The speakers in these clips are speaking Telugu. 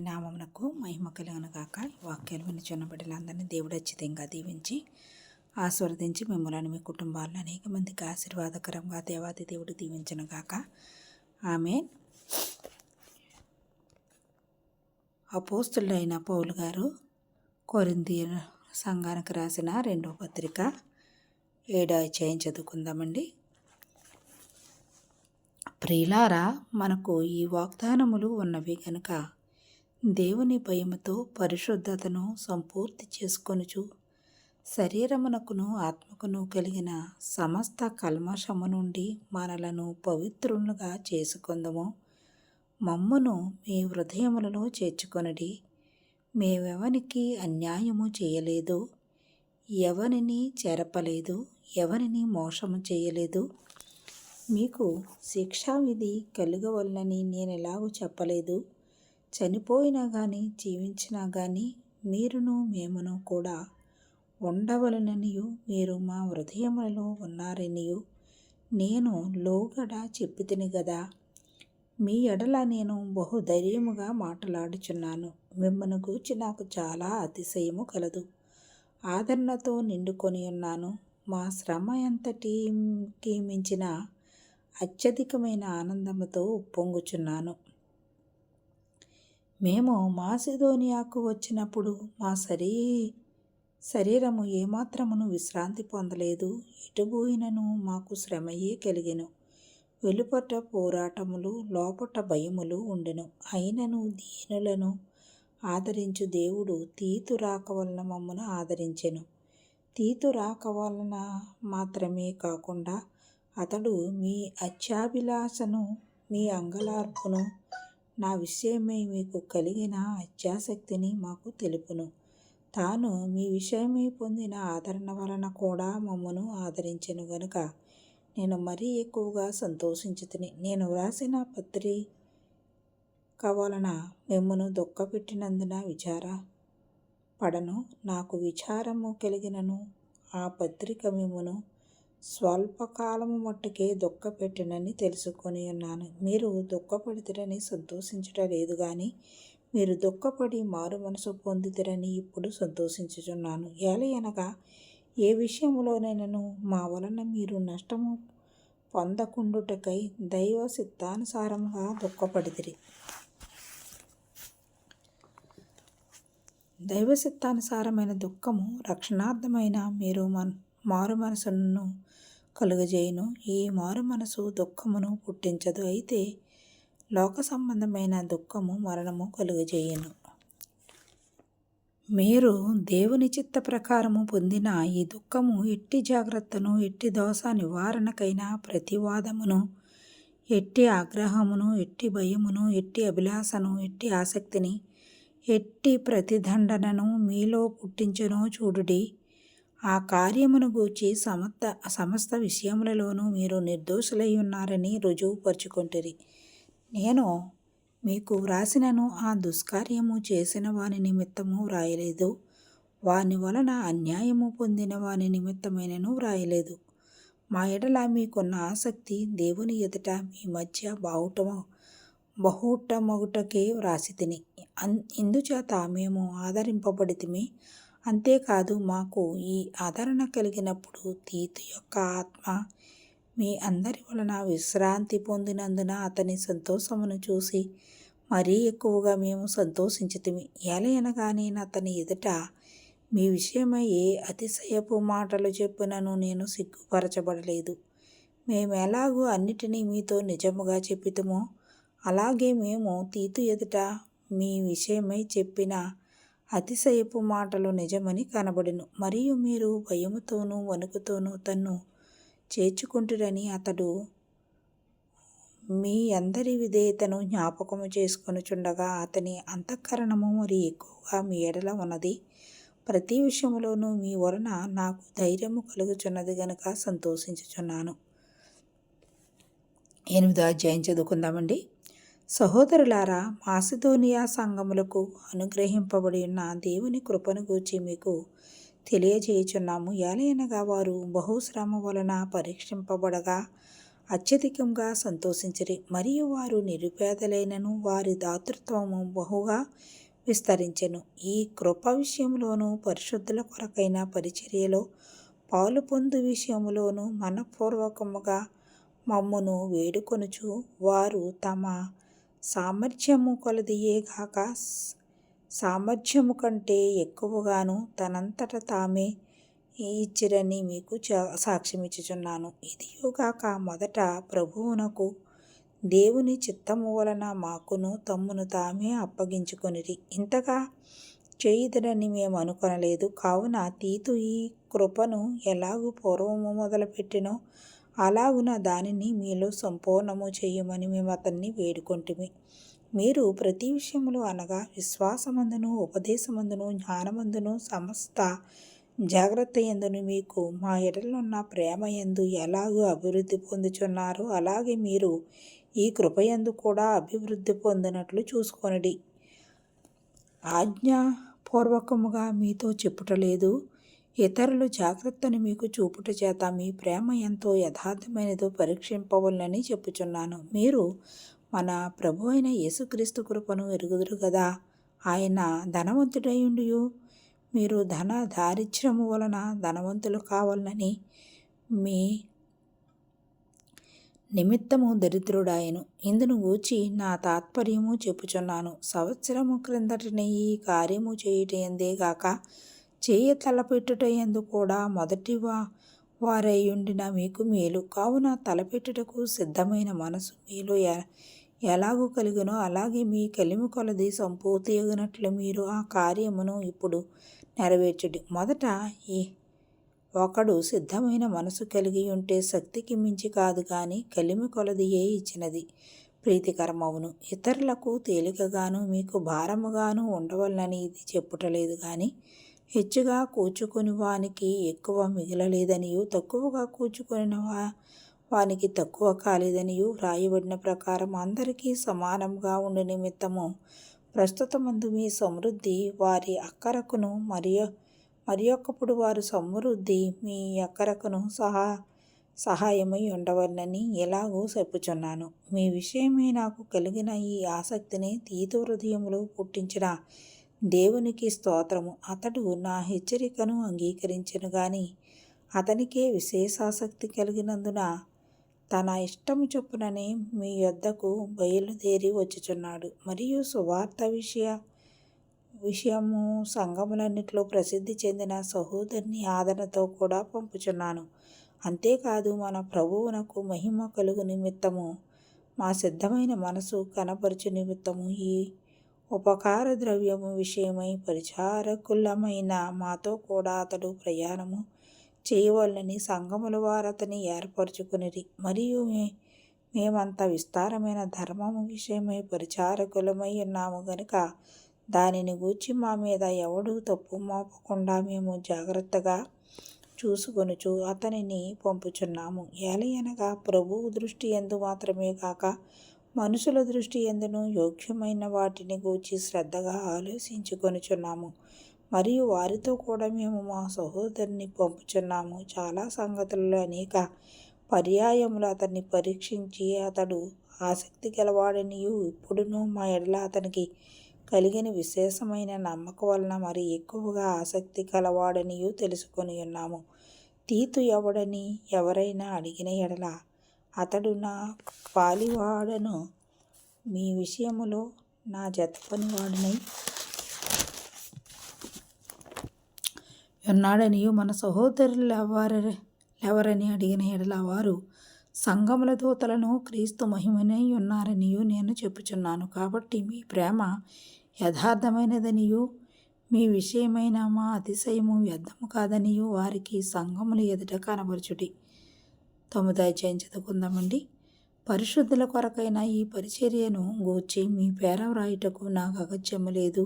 నామమునకు మహిమ కలుగునగాక వాక్యాలు వినిచున్న బిడ్డలందరినీ దేవుడు అచ్చితంగా దీవించి ఆస్వాదించి మిమ్మల్ని మీ కుటుంబాలను అనేక మందికి ఆశీర్వాదకరంగా దేవాది దేవుడు దీవించనుగాక ఆమె అపోస్తులైన పౌలు గారు కొరింది సంఘానికి రాసిన రెండో పత్రిక ఏడో అధ్యాయం చదువుకుందామండి. ప్రియులారా మనకు ఈ వాగ్దానములు ఉన్నవి కనుక దేవుని భయముతో పరిశుద్ధతను సంపూర్తి చేసుకొనుచు శరీరమునకును ఆత్మకును కలిగిన సమస్త కల్మషము నుండి మనలను పవిత్రులుగా చేసుకుందము. మమ్మును మీ హృదయములలో చేర్చుకొనడి. మేమెవనికి అన్యాయము చేయలేదు. ఎవరిని చెరపలేదు. ఎవరిని మోసము చేయలేదు. మీకు శిక్షావిధి కలుగవల్లని నేను ఎలాగూ చెప్పలేదు. చనిపోయినా కానీ జీవించినా కానీ మీరును మేమును కూడా ఉండవలననియు మీరు మా హృదయములలో ఉన్నారనియు నేను లోగడ చెప్పితిని గదా. మీ ఎడల నేను బహు ధైర్యముగా మాట్లాడుచున్నాను. మిమ్మల్ని గూర్చి నాకు చాలా అతిశయము కలదు. ఆదరణతో నిండుకొని ఉన్నాను. మా శ్రమ ఎంతటికి మించిన అత్యధికమైన ఆనందముతో ఉప్పొంగుచున్నాను. మేము మాసిదోనియాకు వచ్చినప్పుడు మా శరీ శరీరము ఏమాత్రమును విశ్రాంతి పొందలేదు. ఇటుబోయినను మాకు శ్రమయే కలిగెను. వెలుపట పోరాటములు లోపట భయములు ఉండెను. అయినను దీనులను ఆదరించు దేవుడు తీతు రాక వలన మమ్మను ఆదరించెను. తీతు రాక వలన మాత్రమే కాకుండా అతడు మీ అత్యాభిలాషను మీ అంగలార్పును నా విషయమై మీకు కలిగిన అత్యాసక్తిని మాకు తెలుపును. తాను మీ విషయమై పొందిన ఆదరణ వలన కూడా మమ్మను ఆదరించను గనుక. నేను మరీ ఎక్కువగా సంతోషించుతుని. నేను వ్రాసిన పత్రిక వలన మిమ్మను దుఃఖపెట్టినందున విచార పడను. నాకు విచారము కలిగినను. ఆ పత్రిక మిమ్మను స్వల్పకాలము మట్టుకే దుఃఖపెట్టినని తెలుసుకొని ఉన్నాను. మీరు దుఃఖపడితిరని సంతోషించట లేదు కానీ మీరు దుఃఖపడి మారు మనసు పొందితిరని ఇప్పుడు సంతోషించుచున్నాను. ఏలయనగా ఏ విషయంలోనైనాను మా వలన మీరు నష్టము పొందకుండుటకై దైవ సిద్ధానుసారంగా దుఃఖపడితిరి. దైవ సిద్ధానుసారమైన దుఃఖము రక్షణార్థమైన మీరు మన్ మారు మనసును కలుగజేయును. ఈ మారు మనసు దుఃఖమును పుట్టించదు. అయితే లోక సంబంధమైన దుఃఖము మరణము కలుగజేయును. మీరు దేవుని చిత్త ప్రకారము పొందిన ఈ దుఃఖము ఎట్టి జాగ్రత్తను ఎట్టి దోష నివారణకైన ప్రతివాదమును ఎట్టి ఆగ్రహమును ఎట్టి భయమును ఎట్టి అభిలాషను ఎట్టి ఆసక్తిని ఎట్టి ప్రతిదండనను మీలో పుట్టించనో చూడుడి. ఆ కార్యమును గూర్చి సమస్త సమస్త విషయములలోనూ మీరు నిర్దోషులై ఉన్నారని రుజువుపరుచుకుంటురి నేను మీకు వ్రాసినను ఆ దుష్కార్యము చేసిన వాని నిమిత్తము వ్రాయలేదు. వాని వలన అన్యాయము పొందిన వాని నిమిత్తమైనను వ్రాయలేదు. మా ఎడల మీకున్న ఆసక్తి దేవుని ఎదుట మీ మధ్య బావుటము బహుటమగుటకే వ్రాసి తిని ఇందుచేత మేము ఆదరింపబడితిమి. అంతేకాదు మాకు ఈ ఆదరణ కలిగినప్పుడు తీతు యొక్క ఆత్మ మీ అందరి వలన విశ్రాంతి పొందినందున అతని సంతోషమును చూసి మరీ ఎక్కువగా మేము సంతోషించితిమి. ఏలయనగా నేను అతని ఎదుట మీ విషయమై ఏ అతిశయపు మాటలు చెప్పినను నేను సిగ్గుపరచబడలేదు. మేము అన్నిటినీ మీతో నిజముగా చెప్పితమో అలాగే మేము తీతు ఎదుట మీ విషయమై చెప్పిన అతిశయపు మాటలు నిజమని కనబడెను. మరియు మీరు భయముతోనూ వణుకుతోనూ తన్ను చేర్చుకుంటురని అతడు మీ అందరి విధేయతను జ్ఞాపకము చేసుకొనుచుండగా అతని అంతఃకరణము మరి ఎక్కువగా మీ ఎడల ఉన్నది. ప్రతి విషయంలోనూ మీ వలన నాకు ధైర్యము కలుగుచున్నది గనుక సంతోషించుచున్నాను. ఎనిమిదో అధ్యాయం చదువుకుందామండి. సహోదరులారా మాసిదోనియా సంఘములకు అనుగ్రహింపబడి ఉన్న దేవుని కృపను గూర్చి మీకు తెలియజేయుచున్నాము. ఎలయనగా వారు బహుశ్రమ వలన పరీక్షింపబడగా అత్యధికంగా సంతోషించరి. మరియు వారు నిరుపేదలైనను వారి దాతృత్వము బహుగా విస్తరించెను. ఈ కృప విషయంలోనూ పరిశుద్ధుల కొరకైన పరిచర్యలో పాలు పొందు విషయంలోనూ మనపూర్వకముగా మమ్మును వేడుకొనుచు వారు తమ సామర్థ్యము కొలదియేగాక సామర్థ్యము కంటే ఎక్కువగాను తనంతట తామే ఇచ్చిరని మీకు సాక్ష్యమిచ్చుచున్నాను. ఇదియుగాక మొదట ప్రభువునకు దేవుని చిత్తము వలన మాకును తమ్మును తామే అప్పగించుకొనిరి. ఇంతగా చేయుదరని మేము అనుకొనలేదు. కావున తీతు ఈ కృపను ఎలాగూ పూర్వము మొదలుపెట్టినో అలాగున దానిని మీలో సంపూర్ణము చేయమని మేము అతన్ని వేడుకొంటిమి. మీరు ప్రతి విషయములు అనగా విశ్వాసమందును ఉపదేశమందును జ్ఞానమందును సమస్త జాగ్రత్త ఎందును మీకు మా ఎడలున్న ప్రేమ ఎందు ఎలాగూ అభివృద్ధి పొందుచున్నారో అలాగే మీరు ఈ కృపయందు కూడా అభివృద్ధి పొందినట్లు చూసుకొనడి. ఆజ్ఞాపూర్వకముగా మీతో చెప్పుటలేదు. ఇతరులు జాగ్రత్తను మీకు చూపుట చేత మీ ప్రేమ ఎంతో యథార్థమైనదో పరీక్షింపవలనని చెప్పుచున్నాను. మీరు మన ప్రభు అయిన యేసుక్రీస్తు కృపను ఎరుగుదురు కదా ఆయన ధనవంతుడయుండి మీరు ధన దారిద్ర్యము వలన ధనవంతులు కావాలని మీ నిమిత్తము దరిద్రుడాయను. ఇందును గూర్చి నా తాత్పర్యము చెప్పుచున్నాను. సంవత్సరము క్రిందటనే ఈ కార్యము చేయుటందేగాక చేయ తలపెట్టుటయందు కూడా మొదటి వారై ఉండిన మీకు మేలు. కావున తలపెట్టుటకు సిద్ధమైన మనసు మీలో ఎలాగూ కలిగినో అలాగే మీ కలిమి కొలది సంపూర్తియగినట్లు మీరు ఆ కార్యమును ఇప్పుడు నెరవేర్చుడి. మొదట ఈ ఒకడు సిద్ధమైన మనసు కలిగి ఉంటే శక్తికి మించి కాదు కానీ కలిమి కొలది ఏ ఇచ్చినది ప్రీతికరమవును. ఇతరులకు తేలికగాను మీకు భారముగాను ఉండవలనని ఇది చెప్పుటలేదు కానీ హెచ్చుగా కూర్చుకుని వానికి ఎక్కువ మిగలలేదనియు తక్కువగా కూర్చుకుని వా వానికి తక్కువ కాలేదనియు వ్రాయబడిన ప్రకారం అందరికీ సమానంగా ఉండి నిమిత్తము. ప్రస్తుతమందు మీ సమృద్ధి వారి అక్కరకును మరియు మరి ఒక్కప్పుడు వారు సమృద్ధి మీ అక్కరకును సహా సహాయమై ఉండవలనని ఎలాగో చెప్పుచున్నాను. మీ విషయమే నాకు కలిగిన ఈ ఆసక్తిని తీతు హృదయంలో పుట్టించిన దేవునికి స్తోత్రము. అతడు నా హెచ్చరికను అంగీకరించను గాని అతనికే విశేషాసక్తి కలిగినందున తన ఇష్టము చొప్పుననే మీ యొద్దకు బయలుదేరి వచ్చుచున్నాడు. మరియు సువార్త విషయ విషయము సంఘములన్నిటిలో ప్రసిద్ధి చెందిన సహోదరుని ఆదరణతో కూడా పంపుచున్నాను. అంతేకాదు మన ప్రభువునకు మహిమ కలుగు నిమిత్తము మా సిద్ధమైన మనసు కనపరచు నిమిత్తము ఈ ఉపకార ద్రవ్యము విషయమై పరిచారకులమైన మాతో కూడా అతడు ప్రయాణము చేయవలని సంఘముల వారు అతని ఏర్పరచుకునిరి. మరియు మేమంత విస్తారమైన ధర్మము విషయమై పరిచారకులమై ఉన్నాము గనుక దానిని గూర్చి మా మీద ఎవడు తప్పు మోపకుండా మేము జాగ్రత్తగా చూసుకొనుచు అతనిని పంపుచున్నాము. ఏలయనగా ప్రభువు దృష్టి ఎందు మాత్రమే కాక మనుషుల దృష్టి ఎందును యోగ్యమైన వాటిని గూర్చి శ్రద్ధగా ఆలోచించుకొనుచున్నాము. మరియు వారితో కూడా మేము మా సహోదరుని పంపుచున్నాము. చాలా సంగతులలో అనేక పర్యాయములు అతన్ని పరీక్షించి అతడు ఆసక్తి గలవాడనియు ఇప్పుడును మా ఎడల అతనికి కలిగిన విశేషమైన నమ్మకం వలన మరి ఎక్కువగా ఆసక్తి కలవాడనియు తెలుసుకొని ఉన్నాము తీతు ఎవడని ఎవరైనా అడిగిన ఎడల అతడు నా పాలివాడను మీ విషయములో నా జతపనివాడనై. ఉన్నాడనియు మన సహోదరులెవరెవరని అడిగిన ఎడల వారు సంగముల దూతలను క్రీస్తు మహిమనై ఉన్నారనియు నేను చెప్పుచున్నాను. కాబట్టి మీ ప్రేమ యథార్థమైనదనియు మీ విషయమైన మా అతిశయము వ్యర్థము కాదనియు వారికి సంఘముల ఎదుట కనబరుచుటి. తొమ్మిది అధ్యాయం చదువుకుందామండి. పరిశుద్ధుల కొరకైన ఈ పరిచర్యను గూర్చి మీ పేర వ్రాయుటకు నాకు అగత్యము లేదు.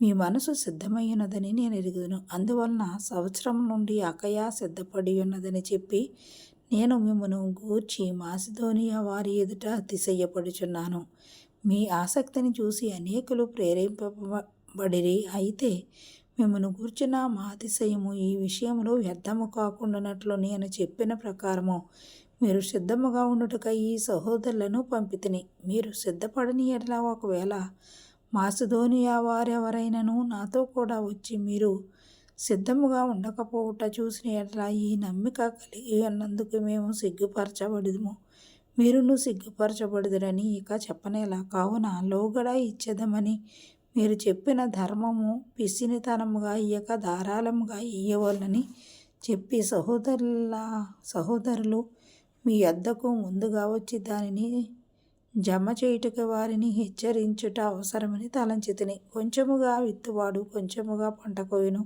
మీ మనసు సిద్ధమయ్యున్నదని నేను ఎరుగుదును. అందువలన సంవత్సరం నుండి అకయా సిద్ధపడి ఉన్నదని చెప్పి నేను మిమ్మను గూర్చి మాసిధోనియా వారి ఎదుట అతిశయ్యపడుచున్నాను మీ ఆసక్తిని చూసి అనేకులు ప్రేరేపబడిరి అయితే మిమ్మను కూర్చున్న మా అతిశయము ఈ విషయంలో వ్యర్థము కాకుండానట్లు నేను చెప్పిన ప్రకారము. మీరు సిద్ధముగా ఉండుటకై ఈ సహోదరులను పంపితిని. మీరు సిద్ధపడని ఎట్లా ఒకవేళ మాసిదోనియా వారెవరైనను నాతో కూడా వచ్చి మీరు సిద్ధముగా ఉండకపోవుట చూసిన ఎట్లా ఈ నమ్మిక కలిగి ఉన్నందుకు మేము సిగ్గుపరచబడదుము. మీరును సిగ్గుపరచబడదురని ఇక చెప్పనేలా. కావున లోగడ ఇచ్చేదమని మీరు చెప్పిన ధర్మము పిసినితనముగా ఇయ్యక ధారాళముగా ఇయ్యవలనని చెప్పి సహోదరుల సహోదరులు మీ అద్దకు ముందుగా వచ్చి దానిని జమ చేయుటకు వారిని హెచ్చరించుట అవసరమని తలంచితిని. కొంచెముగా విత్తువాడు కొంచెముగా పంట కోయును.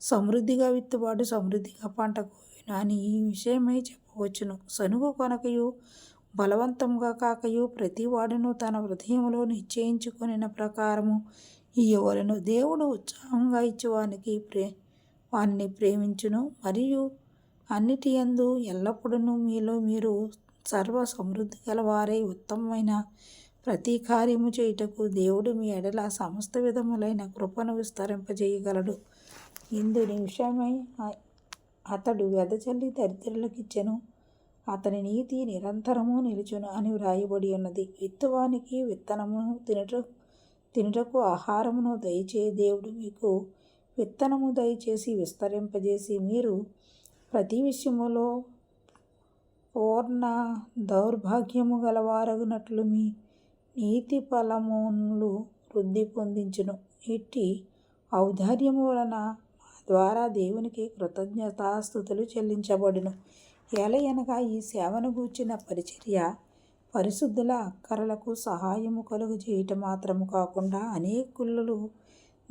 సమృద్ధిగా విత్తువాడు సమృద్ధిగా పంట కోయును అని ఈ విషయమై చెప్పవచ్చును. సనుగు కొనకయు బలవంతంగా కాకయు ప్రతివాడును తన హృదయంలో నిశ్చయించుకొనిన ప్రకారము ఇయ్యవలను దేవుడు ఉత్సాహంగా ఇచ్చేవానికి ప్రే వారిని ప్రేమించును. మరియు అన్నిటి యందు ఎల్లప్పుడూ మీలో మీరు సర్వ సమృద్ధి గలవారై ఉత్తమమైన ప్రతి కార్యము చేయుటకు దేవుడు మీ ఎడల సమస్త విధములైన కృపను విస్తరింపజేయగలడు. ఇందు నిమిషమై అతడు అతడు వెదజల్లి దరిద్రులకిచ్చెను. అతని నీతి నిరంతరము నిలుచును అని వ్రాయబడి ఉన్నది. విత్తువానికి విత్తనమును తినట తినుటకు ఆహారమును దయచే దేవుడు మీకు విత్తనము దయచేసి విస్తరింపజేసి మీరు ప్రతి విషయములో పూర్ణ దౌర్భాగ్యము గలవారగునట్లు మీ నీతి ఫలములు వృద్ధి పొందించును. ఇట్టి ఔదార్యము వలన ద్వారా దేవునికి కృతజ్ఞతాస్థుతులు చెల్లించబడును. ఏలయనగా ఈ సేవను గూర్చిన పరిచర్య పరిశుద్ధుల అక్కరలకు సహాయము కలుగు చేయటం మాత్రము కాకుండా అనేకులు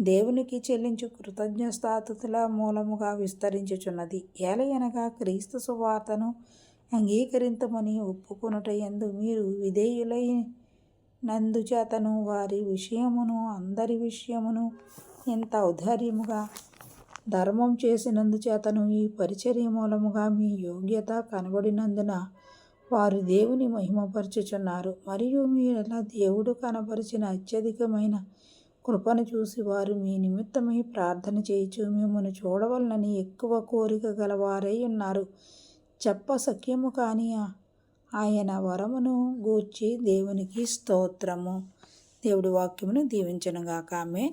దేవునికి చెల్లించు కృతజ్ఞస్థాతుల మూలముగా విస్తరించుచున్నది. ఏలయనగా క్రీస్తు సువార్తను అంగీకరించమని ఒప్పుకొనుట ఎందు మీరు విధేయులై నందుచేతను వారి విషయమును అందరి విషయమును ఎంత ఔదార్యముగా ధర్మం చేసినందుచేతను ఈ పరిచర్య మూలముగా మీ యోగ్యత కనబడినందున వారు దేవుని మహిమపరచుచున్నారు. మరియు మీరెలా దేవుడు కనపరిచిన అత్యధికమైన కృపను చూసి వారు మీ నిమిత్తమై ప్రార్థన చేయుచు మిమ్మల్ని చూడవలనని ఎక్కువ కోరిక గలవారై ఉన్నారు. చెప్ప సఖ్యము కాని ఆయన వరమును గూర్చి దేవునికి స్తోత్రము. దేవుడి వాక్యమును దీవించనుగాక. ఆమె